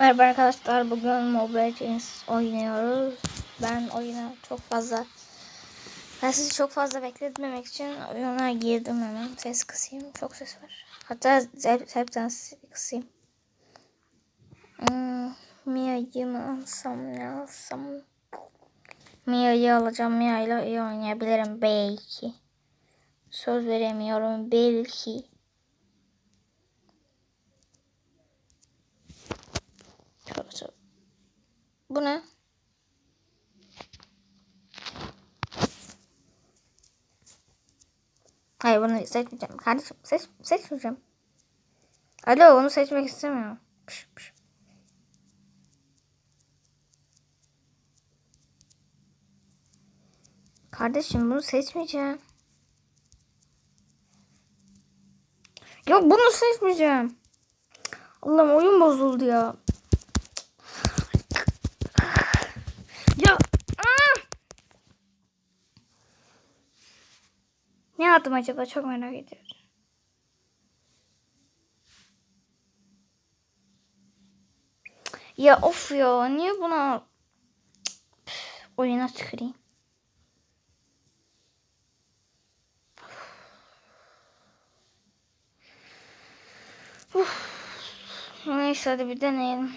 Merhaba arkadaşlar bugün Mobile Legends oynuyoruz. Ben oyuna çok fazla ben sizi çok fazla bekletmemek için oyuna girdim hemen. Ses kısayım. Çok ses var. Hatta hep, hepten kısayım. Hmm, Mia'yı mı alsam ne alsam? Mia'yı alacağım. Mia ile iyi oynayabilirim belki. Söz veremiyorum belki. Tövbe tövbe. Bu ne? Hayır bunu seçmeyeceğim. Kardeşim seç, seçmeyeceğim. Alo onu seçmek istemiyorum. Pış, pış. Kardeşim bunu seçmeyeceğim. Yok bunu seçmeyeceğim. Allah'ım oyun bozuldu ya. Ya. aa! Ne yaptım acaba? Çok merak ediyorum. Ya of ya. Niye buna Üf, oyuna tüküreyim? Uf. Neyse hadi bir deneyelim.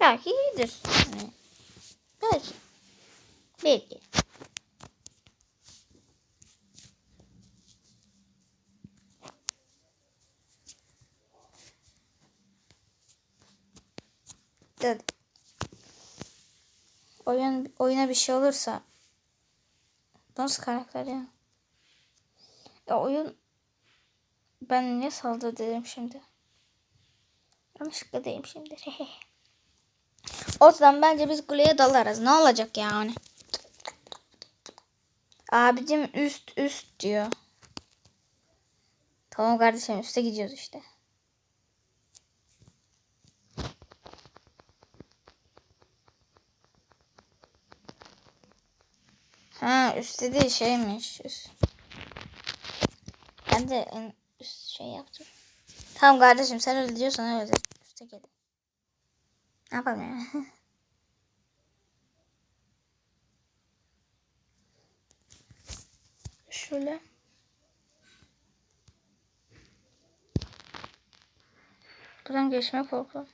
Belki iyidir. Belki. Belki. Dedi. Oyun oyuna bir şey olursa nasıl karakter ya? Ya oyun ben ne saldı dedim şimdi. Yanlışlıkla deyim şimdi. Ortadan bence biz kuleye dalarız. Ne olacak yani? Abicim üst üst diyor. Tamam kardeşim üste gidiyoruz işte. Ha üstte değil şeymiş. Üst. Ben de en üst şey yaptım. Tamam kardeşim sen öyle diyorsan öyle. Üste gelin. Ne yapalım ya? Şöyle. Buradan geçmeye korkuyorum.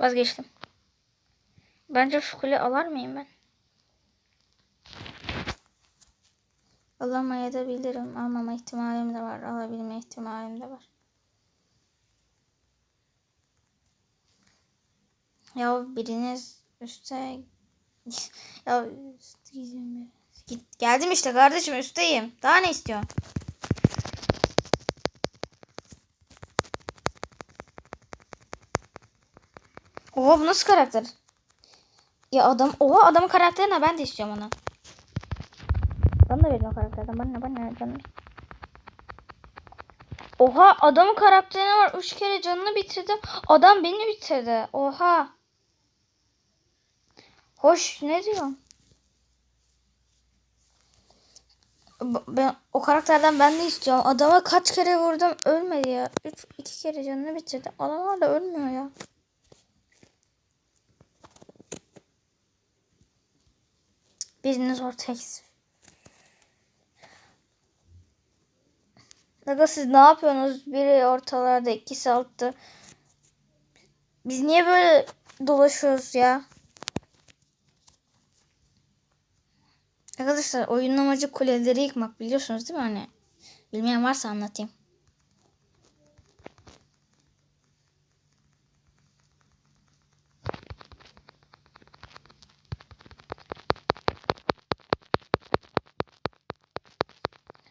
Vazgeçtim. Bence şu kule alar mıyım ben? Alamayabilirim. Almama ihtimalim de var. Alabilme ihtimalim de var. Ya biriniz üstte ya üstte gideyim Git. Geldim işte kardeşim üstteyim. Daha ne istiyorsun? Oha bu nasıl karakter? Ya adam oha adamın karakterine ben de istiyorum onu. Bana da verin o karakterden. Bana bana ne. Oha adamın karakterine var. Üç kere canını bitirdim. Adam beni bitirdi. Oha. Hoş ne diyorsun? Ben o karakterden ben de istiyorum. Adama kaç kere vurdum ölmedi ya. Üç, iki kere canını bitirdi. Adamlar da ölmüyor ya. Biriniz ortaya gitsin. Aga siz ne yapıyorsunuz? Biri ortalarda, ikisi altta. Biz niye böyle dolaşıyoruz ya? Arkadaşlar oyunun amacı kuleleri yıkmak biliyorsunuz değil mi hani? Bilmeyen varsa anlatayım.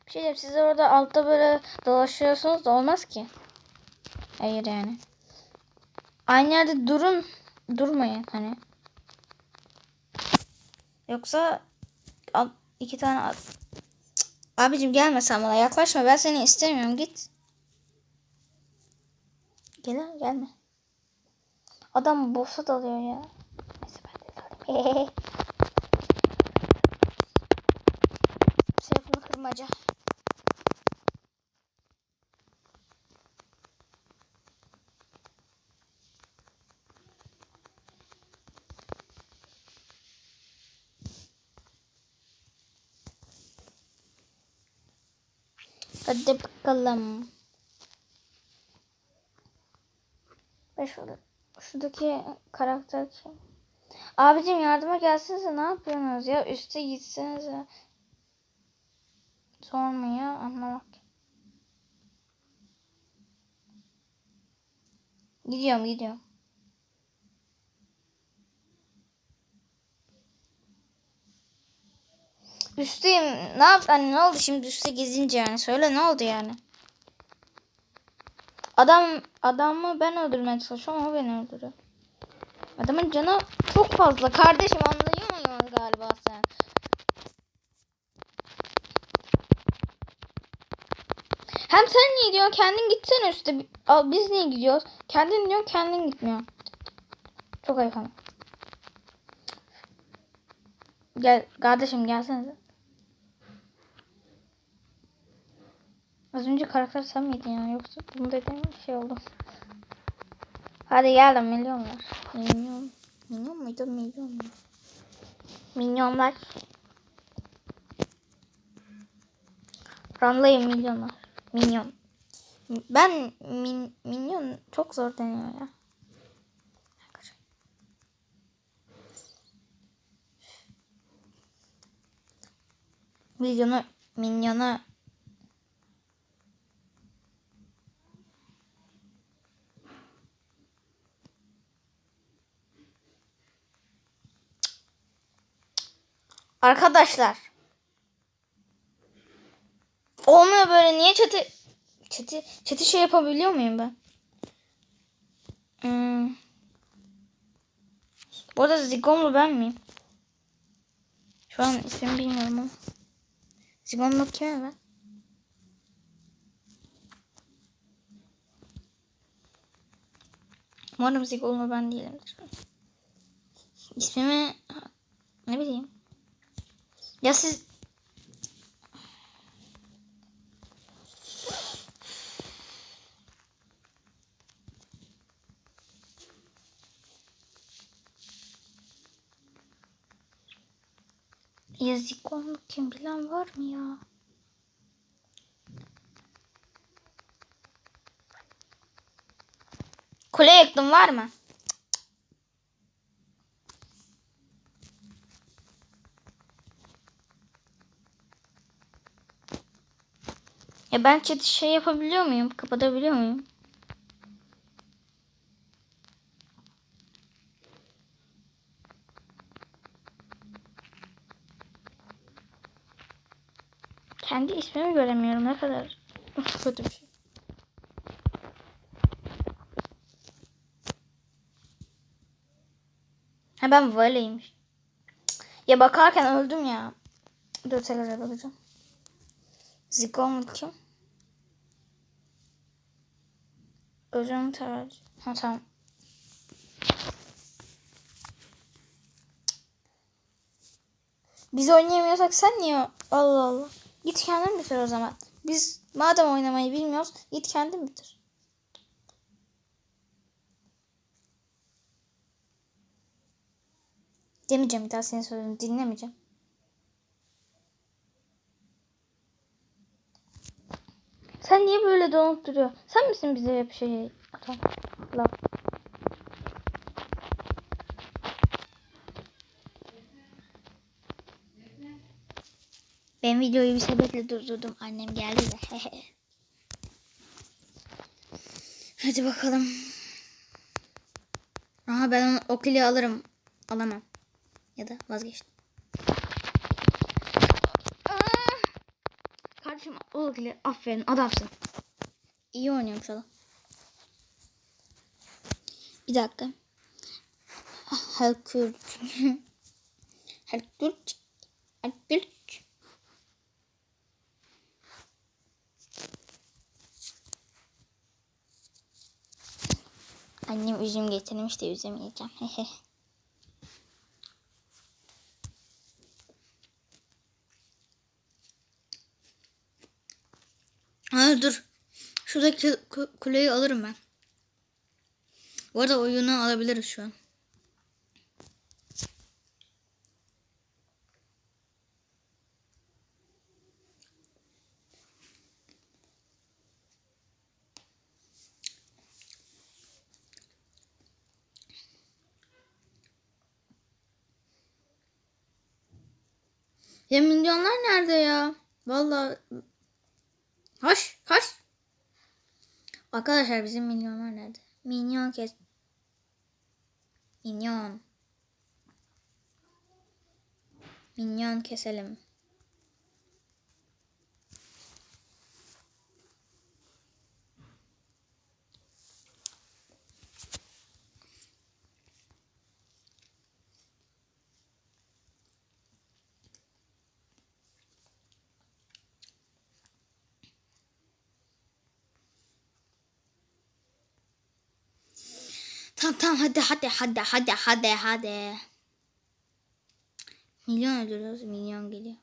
Bir şey diyeyim siz orada altta böyle dolaşıyorsunuz da olmaz ki. Hayır yani. Aynı yerde durun. Durmayın hani. Yoksa al, iki tane. Cık. Abicim gelme sen bana yaklaşma ben seni istemiyorum git. Gel gelme. Adam boss'a dalıyor ya. Neyse ben de dalayım. Telefonu kırmaca. Hadi bakalım. Ben şurada, şuradaki karakter kim? Abicim yardıma gelsenize ne yapıyorsunuz ya? Üste gitsenize. Sormaya anlamak. Gidiyorum gidiyorum. Üsteyim. Ne yap? Hani ne oldu şimdi üstte gezince yani? Söyle ne oldu yani? Adam adamı ben öldürmeye çalışıyorum ama beni öldürüyor. Adamın canı çok fazla. Kardeşim anlayamıyorsun galiba sen. Hem sen niye diyorsun kendin gitsene üstte. Biz niye gidiyoruz? Kendin diyorsun kendin gitmiyor. Çok ayıp ama. Gel kardeşim gelsene. Az önce karakter sen miydin ya yoksa bunu dediğim şey oldu. Hadi geldim milyonlar. Milyon. Milyon muydu? Milyon mu? Milyonlar. Ranlayın milyonlar. Minyon. Ben min, minyon çok zor deniyor ya. Milyonu minyona Arkadaşlar. Olmuyor böyle. Niye çatı çatı çatı şey yapabiliyor muyum ben? Hmm. Bu arada Zigomlu ben miyim? Şu an ismini bilmiyorum ama. Zigomlu kime ben? Umarım Zigomlu ben değilimdir. İsmimi ne bileyim. Ya siz Yazık onu kim bilen var mı ya? Kule yıktım var mı? Ya ben chat şey yapabiliyor muyum? Kapatabiliyor muyum? Kendi ismimi göremiyorum. Ne kadar kötü bir şey. Ha ben Vale'ymiş. Ya bakarken öldüm ya. Dur tekrar bakacağım. Zigon kim? Özüm tercih. Ha tamam. Biz oynayamıyorsak sen niye? Allah Allah. Git kendin bitir o zaman. Biz madem oynamayı bilmiyoruz git kendin bitir. Demeyeceğim bir daha senin sözünü dinlemeyeceğim. Sen niye böyle donup duruyor? Sen misin bize hep şey atan? Laf. Ben videoyu bir sebeple durdurdum. Annem geldi de. Hadi bakalım. Aha ben onu okuli alırım. Alamam. Ya da vazgeçtim. Kardeşim o okuli aferin adamsın. İyi oynuyorum şu an. Bir dakika. Halkürk. Halkürk. Halkürk. Annem üzüm getirmiş de üzüm yiyeceğim. Ha dur. Şuradaki kuleyi alırım ben. Bu arada oyunu alabiliriz şu an. Ya milyonlar nerede ya? Vallahi haş Arkadaşlar bizim milyonlar nerede? Minyon kes. Minyon. Minyon keselim. Tamam tamam hadi hadi hadi hadi hadi hadi. Milyon öldürüyoruz milyon geliyor.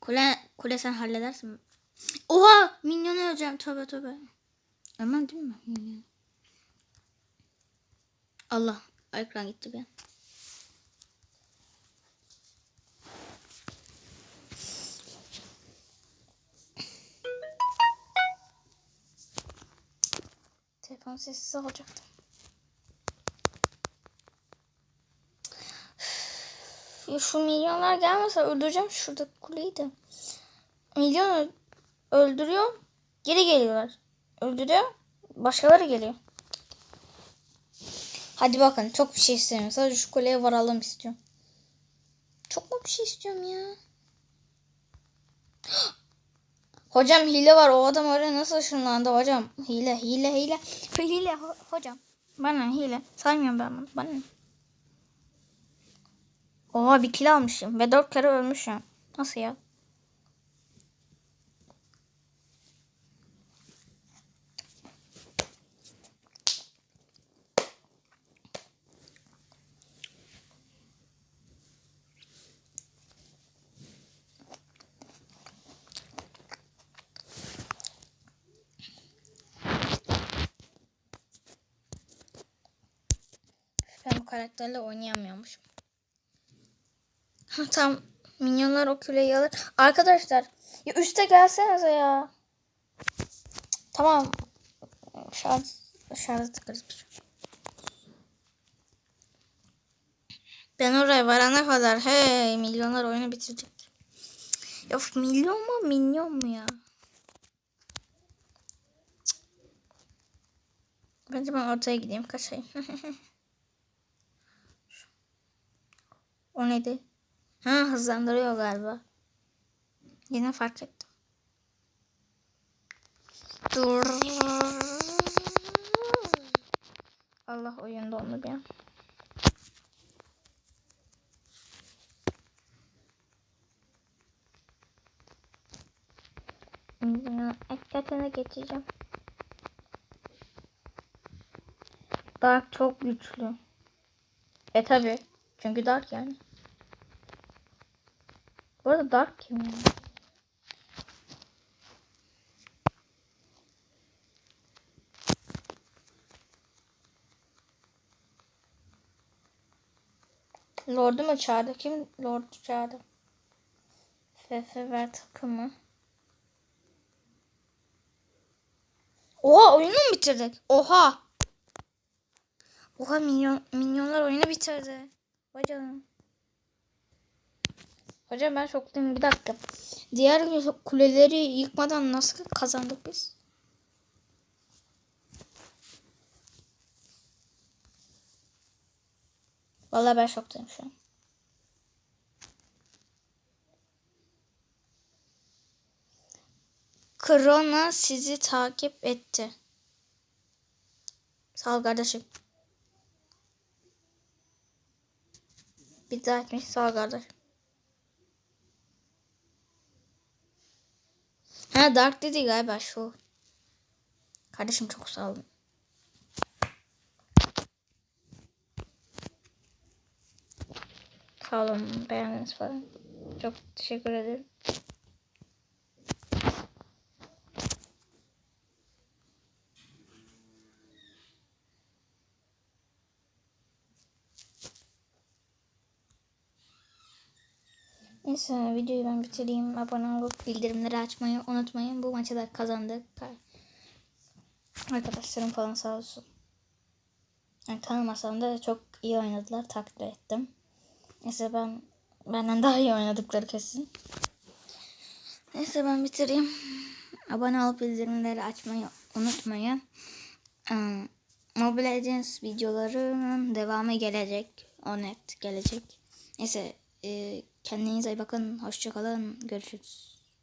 Kule, kule sen halledersin. Oha milyonu öleceğim tövbe tövbe. Aman değil mi? Milyon. Allah ekran gitti an. Telefon sessiz alacaktım. Şu milyonlar gelmese öldüreceğim şurada kuleyi de. Milyon öldürüyor. Geri geliyorlar. Öldürüyor. Başkaları geliyor. Hadi bakın çok bir şey istemiyorum. Sadece şu kuleye varalım istiyorum. Çok mu bir şey istiyorum ya? Hocam hile var. O adam oraya nasıl ışınlandı hocam? Hile, hile, hile. Hile ho- hocam. Bana hile. Saymıyorum ben bunu. Bana? Oha bir kill almışım ve dört kere ölmüşüm. Nasıl ya? Ben karakterle oynayamıyormuşum. Tam minyonlar o küleyi alır. Arkadaşlar ya üste gelsenize ya. Tamam. Şarj, şarjı tıkarız. bir. Ben oraya varana kadar hey milyonlar oyunu bitirecek. Ya milyon mu minyon mu ya? Bence ben ortaya gideyim kaçayım. o neydi? Ha hızlandırıyor galiba. Yine fark ettim. Dur. Allah oyun dondu bir an. Ekletene geçeceğim. Dark çok güçlü. E tabi. Çünkü Dark yani. Bu arada Dark kim ya? Lord'u mu çağırdı? Kim Lord'u çağırdı? Ver takımı. Oha oyunu mu bitirdik? Oha. Oha minyon, minyonlar oyunu bitirdi. Vay canına. Hocam ben şoktayım bir dakika. Diğer kuleleri yıkmadan nasıl kazandık biz? Vallahi ben şoktayım şu an. Krona sizi takip etti. Sağ ol kardeşim. Bir daha etmiş sağ ol kardeşim. Ha Dark dedi galiba şu. Kardeşim çok sağ olun. Sağ olun beğendiniz falan. Çok teşekkür ederim. Neyse videoyu ben bitireyim. Abone olup bildirimleri açmayı unutmayın. Bu maçı da kazandık. Arkadaşlarım falan sağ olsun. Yani tanımasam da çok iyi oynadılar. Takdir ettim. Neyse ben Benden daha iyi oynadıkları kesin. Neyse ben bitireyim. Abone olup bildirimleri açmayı unutmayın. Ee, Mobile Legends videolarının devamı gelecek. O net gelecek. Neyse e, kendinize iyi bakın. Hoşçakalın. Görüşürüz.